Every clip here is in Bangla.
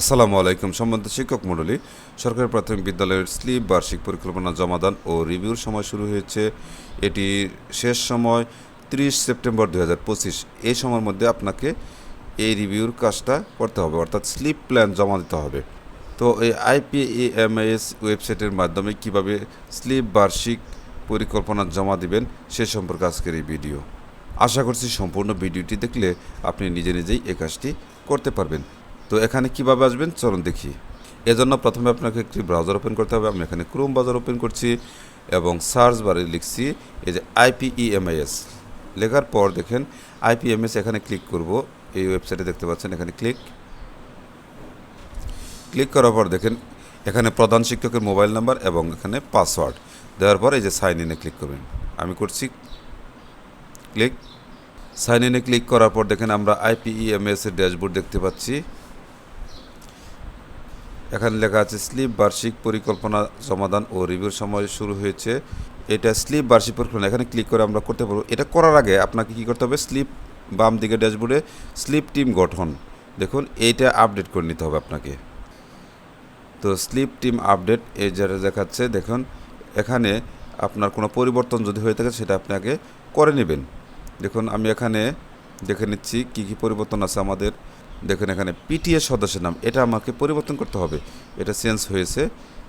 আসসালামু আলাইকুম সম্বন্ধ শিক্ষক মণ্ডলী, সরকারি প্রাথমিক বিদ্যালয়ের স্লিপ বার্ষিক পরিকল্পনা জমাদান ও রিভিউর সময় শুরু হয়েছে। এটি শেষ সময় 30 সেপ্টেম্বর দু হাজার পঁচিশ। এই সময়ের মধ্যে আপনাকে এই রিভিউর কাজটা করতে হবে, অর্থাৎ স্লিপ প্ল্যান জমা দিতে হবে। তো এই আইপিএমএস ওয়েবসাইটের মাধ্যমে কীভাবে স্লিপ বার্ষিক পরিকল্পনা জমা দিবেন, সে সম্পর্কে আজকের এই ভিডিও। আশা করছি সম্পূর্ণ ভিডিওটি দেখলে আপনি নিজে নিজেই এই কাজটি করতে পারবেন। তো এখানে কীভাবে আসবেন? চলুন দেখি। এজন্য প্রথমে আপনাকে একটি ব্রাউজার ওপেন করতে হবে। আমি এখানে ক্রোম ব্রাউজার ওপেন করছি এবং সার্চ বারে লিখছি এই যে আইপিইএমআইএস লেখার পর দেখেন আইপিএমএস এখানে ক্লিক করব। এই ওয়েবসাইটে দেখতে পাচ্ছেন এখানে ক্লিক ক্লিক করার পর দেখেন এখানে প্রধান শিক্ষকের মোবাইল নাম্বার এবং এখানে পাসওয়ার্ড দেওয়ার পর এই যে সাইন ইনে ক্লিক করবেন। আমি করছি ক্লিক সাইন ইনে ক্লিক করার পর দেখেন আমরা আইপিইএমএস এর ড্যাশবোর্ড দেখতে পাচ্ছি। এখানে লেখা আছে, স্লিপ বার্ষিক পরিকল্পনা সমাধান ও রিভিউর সময় শুরু হয়েছে। এটা স্লিপ বার্ষিক পরিকল্পনা, এখানে ক্লিক করে আমরা করতে পারব। এটা করার আগে আপনাকে কি করতে হবে? স্লিপ বাম দিকে ড্যাশবোর্ডে স্লিপ টিম গঠন। দেখুন, এইটা আপডেট করে নিতে হবে আপনাকে। তো স্লিপ টিম আপডেট, এই যেটা দেখাচ্ছে, দেখুন, এখানে আপনার কোনো পরিবর্তন যদি হয়ে থাকে, সেটা আপনাকে করে নেবেন। দেখুন, আমি এখানে দেখে নিচ্ছি কী কী পরিবর্তন আছে আমাদের। দেখুন, এখানে পিটিএ সদস্যের নাম, এটা আমাকে পরিবর্তন করতে হবে। এটা চেঞ্জ হয়েছে,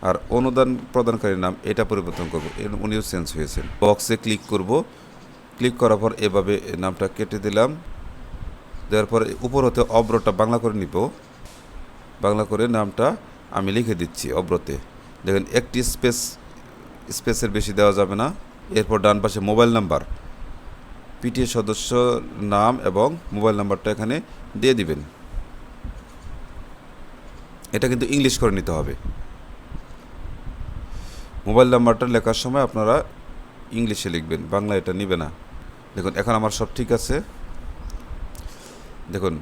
আর অনুদান প্রদানকারীর নাম, এটা পরিবর্তন করব। উনিও চেঞ্জ হয়েছেন। বক্সে ক্লিক করব। ক্লিক করার পর এভাবে নামটা কেটে দিলাম। দেওয়ার পর উপর হতে অব্রটা বাংলা করে নিব। বাংলা করে নামটা আমি লিখে দিচ্ছি অব্রতে। দেখেন, একটি স্পেস স্পেসের বেশি দেওয়া যাবে না। এরপর ডান পাশে মোবাইল নাম্বার। পিটিএ সদস্য নাম এবং মোবাইল নাম্বারটা এখানে দিয়ে দিবেন। এটা কিন্তু ইংলিশ করে নিতে হবে। মোবাইল নাম্বারটা লেখার সময় আপনারা ইংলিশে লিখবেন বাংলা এটা নিবে না। দেখুন, এখন আমার সব ঠিক আছে। দেখুন,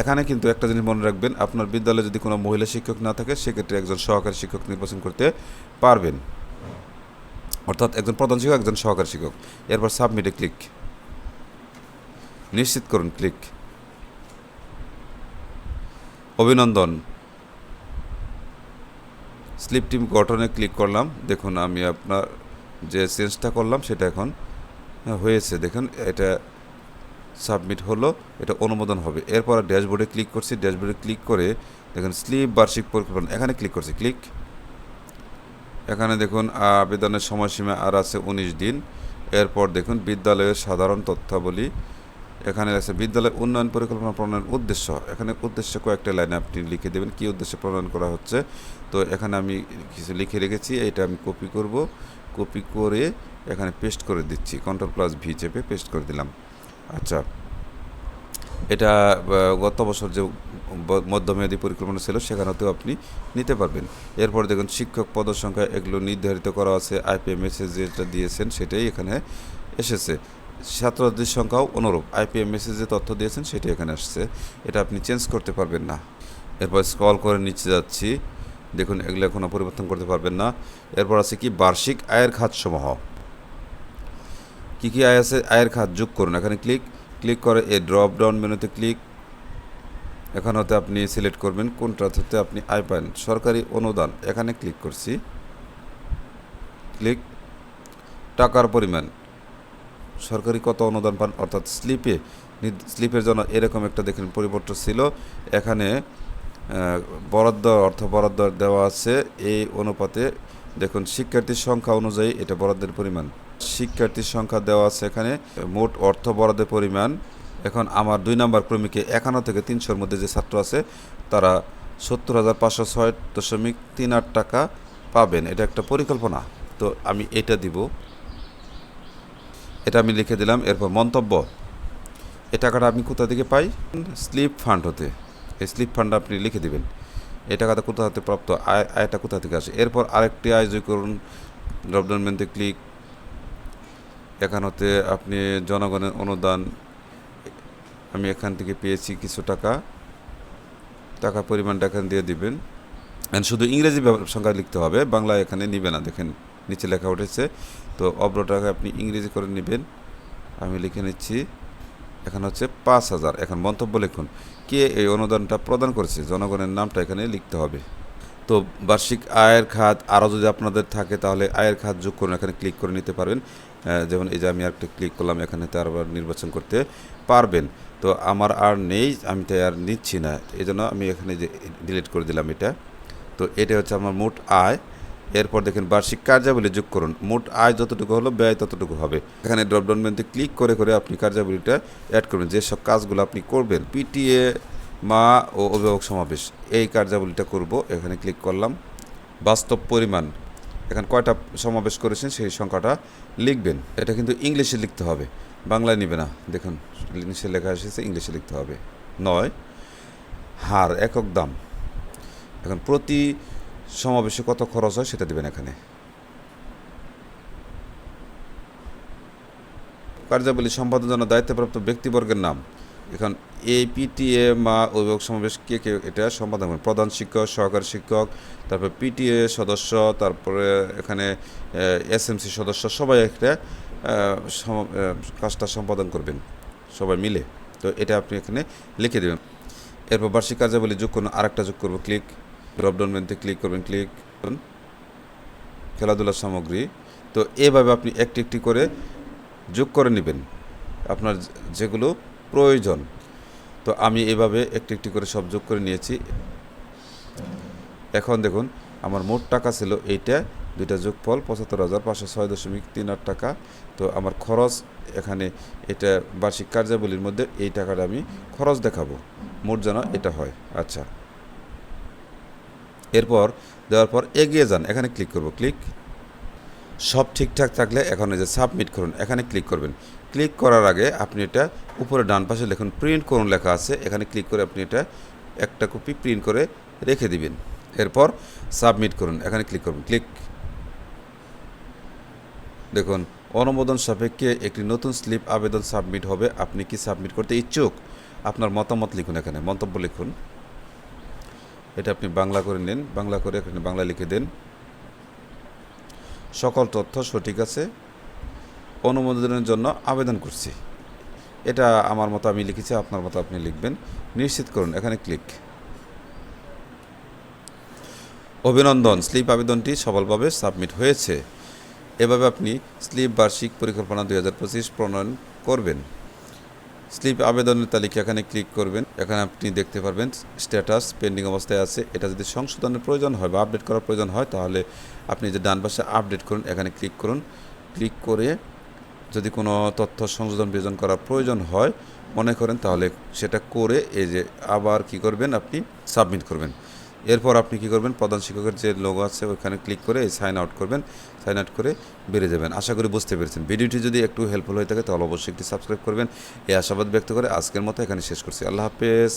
এখানে কিন্তু একটা জিনিস মনে রাখবেন, আপনার বিদ্যালয়ে যদি কোনো মহিলা শিক্ষক না থাকে, সেক্ষেত্রে একজন সহকারী শিক্ষক নির্বাচন করতে পারবেন। অর্থাৎ একজন প্রধান শিক্ষক, একজন সহকারী শিক্ষক। এরপর সাবমিটে ক্লিক নিশ্চিত করুন ক্লিক অভিনন্দন। স্লিপ টিম গঠনে ক্লিক করলাম। দেখুন, আমি আপনার যে চেঞ্জটা করলাম, সেটা এখন হয়েছে। দেখুন, এটা সাবমিট হলো, এটা অনুমোদন হবে। এরপর ড্যাশবোর্ডে ক্লিক করছি। ড্যাশবোর্ডে ক্লিক করে দেখুন, স্লিপ বার্ষিক পরিকল্পনা এখানে ক্লিক করছি, ক্লিক। এখানে দেখুন, আবেদনের সময়সীমা আর আছে উনিশ দিন। এরপর দেখুন, বিদ্যালয়ের সাধারণ তথ্যাবলী এখানে আছে বিদ্যালয় উন্নয়ন পরিকল্পনা প্রণয়নের উদ্দেশ্য। এখানে উদ্দেশ্য কয়েকটা লাইনে আপনি লিখে দেবেন, কী উদ্দেশ্যে প্রণয়ন করা হচ্ছে। তো এখানে আমি কিছু লিখে রেখেছি, এটা আমি কপি করব। কপি করে এখানে পেস্ট করে দিচ্ছি কন্ট্রোল প্লাস ভি চেপে পেস্ট করে দিলাম। আচ্ছা এটা গত বছর যে মধ্যমেয়াদী পরিকল্পনা ছিল, সেখানেতেও আপনি নিতে পারবেন। এরপর দেখুন, শিক্ষক পদসংখ্যা এগুলো নির্ধারিত করা আছে আইপিএমএসে যেটা দিয়েছেন, সেটাই এখানে এসেছে। ছাত্রছাত্রীর সংখ্যাও অনুরূপ। আইপিএমএসে যে তথ্য দিয়েছেন সেটাই এখানে আসছে। এটা আপনি চেঞ্জ করতে পারবেন না। এরপর স্ক্রল করে নিচে যাচ্ছি। দেখুন, এগুলো কোনো পরিবর্তন করতে পারবেন না। এরপর আছে কি? বার্ষিক আয়ের খাতসমূহ। কী কী আয় আছে? আয়ের খাত যোগ করুন। এখানে ক্লিক ক্লিক করে এই ড্রপ ডাউন মেনুতে ক্লিক এখান হতে আপনি সিলেক্ট করবেন কোনটা হতে আপনি আয় পান। সরকারি অনুদান। এখানে ক্লিক করছি। ক্লিক টাকার পরিমাণ। সরকারি কত অনুদান পান? অর্থাৎ স্লিপে স্লিপের জন্য এরকম একটা দেখেন পরিবর্তন ছিল। এখানে বরাদ্দ, অর্থ বরাদ্দ দেওয়া আছে। এই অনুপাতে দেখুন, শিক্ষার্থীর সংখ্যা অনুযায়ী এটা বরাদ্দের পরিমাণ। শিক্ষার্থীর সংখ্যা দেওয়া আছে এখানে, মোট অর্থ বরাদ্দের পরিমাণ। এখন আমার দুই নম্বর ক্রমিকে একান্ন থেকে তিনশোর মধ্যে যে ছাত্র আছে, তারা সত্তর হাজার পাঁচশো ছয় দশমিক তিন আট টাকা পাবেন। এটা একটা পরিকল্পনা। তো আমি এটা দিব। এটা আমি লিখে দিলাম, এরপর মন্তব্য। এ টাকাটা আপনি কোথা থেকে পাই? স্লিপ ফান্ড হতে। এই স্লিপ ফান্ড আপনি লিখে দেবেন। এই টাকাটা কোথা হতে প্রাপ্ত? আয়, আয়টা কোথা থেকে আসে? এরপর আরেকটি আয় যোগ করুন। ড্রপডাউন মেনুতে ক্লিক। এখান হতে আপনি জনগণের অনুদান, আমি এখান থেকে পেয়েছি কিছু টাকা। টাকা পরিমাণটা এখানে দিয়ে দিবেন। শুধু ইংরেজি সংখ্যা লিখতে হবে। বাংলা এখানে নিবে না, দেখেন। নিচে লেখা উঠেছে। তো অব্রটাকে আপনি ইংরেজি করে নেবেন। আমি লিখে নিচ্ছি, এখন হচ্ছে পাঁচ হাজার। এখন মন্তব্য লিখুন, কে এই অনুদানটা প্রদান করেছে? জনগণের নামটা এখানে লিখতে হবে। তো বার্ষিক আয়ের খাত আরও যদি আপনাদের থাকে, তাহলে আয়ের খাত যোগ করুন। এখানে ক্লিক করে নিতে পারবেন। যেমন এই যে আমি একটা ক্লিক করলাম, এখানে তো আবার নির্বাচন করতে পারবেন। তো আমার আর নেই, আমি তাই আর নিচ্ছি না। এই জন্য আমি এখানে যে ডিলিট করে দিলাম এটা। তো এটা হচ্ছে আমার মোট আয়। এরপর দেখেন বার্ষিক কার্যাবলী যোগ করুন। মোট আয় যতটুকু হলো, ব্যয় ততটুকু হবে। এখানে ড্রপডাউন মেনুতে ক্লিক করে করে আপনি কার্যাবলীটা অ্যাড করবেন। যেসব কাজগুলো আপনি করবেন পিটিএ মা ও অভিভাবক সমাবেশ, এই কার্যাবলীটা করব। এখানে ক্লিক করলাম, বাস্তব পরিমাণ। এখানে কয়টা সমাবেশ করেছেন সেই সংখ্যাটা লিখবেন। এটা কিন্তু ইংলিশে লিখতে হবে, বাংলায় নিবে না। দেখুন ইংলিশে লেখা এসেছে, ইংলিশে লিখতে হবে। নয়, হার, একক দাম। এখন প্রতি সমাবেশে কত খরচ হয় সেটা দেবেন এখানে? কার্যাবলী সম্পাদন জন্য দায়িত্বপ্রাপ্ত ব্যক্তিবর্গের নাম। এখন এই পিটিএ মা অভিভাবক সমাবেশ কে কে এটা সম্পাদন করেন প্রধান শিক্ষক, সহকারী শিক্ষক, তারপরে পিটিএ সদস্য, তারপরে এখানে এসএমসি সদস্য সবাই একটা কাজটা সম্পাদন করবেন, সবাই মিলে। তো এটা আপনি এখানে লিখে দেবেন। এরপর বার্ষিক কার্যাবলী যোগ করুন, আরেকটা যোগ করব, ক্লিক। ড্রপডাউন মেনুতে ক্লিক করবেন ক্লিক করুন। খেলাধুলার সামগ্রী। তো এভাবে আপনি একটি একটি করে যোগ করে নেবেন আপনার যেগুলো প্রয়োজন। তো আমি এভাবে একটি একটি করে সব যোগ করে নিয়েছি। এখন দেখুন, আমার মোট টাকা ছিল এইটা, দুইটা যোগফল পঁচাত্তর হাজার পাঁচশো ছয় দশমিক তিন আট টাকা। তো আমার খরচ এখানে এটা বার্ষিক কার্যাবলীর মধ্যে এই টাকাটা আমি খরচ দেখাবো। মোট যেন এটা হয়। আচ্ছা। এরপর দেওয়ার পর এগিয়ে যান। এখানে ক্লিক করব। ক্লিক সব ঠিকঠাক থাকলে এখন এই যে সাবমিট করুন, এখানে ক্লিক করবেন। ক্লিক করার আগে আপনি এটা উপরে ডান পাশে লিখুন প্রিন্ট করুন লেখা আছে। এখানে ক্লিক করে আপনি এটা একটা কপি প্রিন্ট করে রেখে দিবেন। এরপর সাবমিট করুন, এখানে ক্লিক করুন ক্লিক দেখুন, অনুমোদন সাপেক্ষে একটি নতুন স্লিপ আবেদন সাবমিট হবে। আপনি কি সাবমিট করতে ইচ্ছুক? আপনার মতামত লিখুন এখানে, মন্তব্য লিখুন। এটা আপনি বাংলা করে নিন, বাংলা করে এখানে বাংলা লিখে দেন। সকল তথ্য সঠিক আছে, অনুমোদনের জন্য আবেদন করছি। এটা আমার মতো আমি লিখেছি, আপনার মতো আপনি লিখবেন। নিশ্চিত করুন, এখানে ক্লিক। অভিনন্দন, স্লিপ আবেদনটি সফলভাবে সাবমিট হয়েছে। এভাবে আপনি স্লিপ বার্ষিক পরিকল্পনা দুই হাজার পঁচিশ প্রণয়ন করবেন। স্লিপ আবেদনের তালিকা এখানে ক্লিক করবেন। এখানে আপনি দেখতে পারবেন স্ট্যাটাস পেন্ডিং অবস্থায় আছে। এটা যদি সংশোধনের প্রয়োজন হয় বা আপডেট করার প্রয়োজন হয়, তাহলে আপনি যে ডান পাশে আপডেট করুন, এখানে ক্লিক করুন। ক্লিক করে যদি কোনো তথ্য সংশোধন বিয়োজন করার প্রয়োজন হয়, মনে করেন, তাহলে সেটা করে এই যে আবার কি করবেন আপনি? সাবমিট করবেন। এরপর আপনি কি করবেন? প্রধান শিক্ষকের যে লোগো আছে ওখানে ক্লিক করে সাইন আউট করবেন। সাইন আউট করে বেড়ে যাবেন। আশা করি বুঝতে পেরেছেন। ভিডিওটি যদি একটু হেল্পফুল হয়ে থাকে, তাহলে অবশ্যই একটি সাবস্ক্রাইব করবেন। এই আশাবাদ ব্যক্ত করে আজকের মতো এখানে শেষ করছি। আল্লাহ হাফেজ।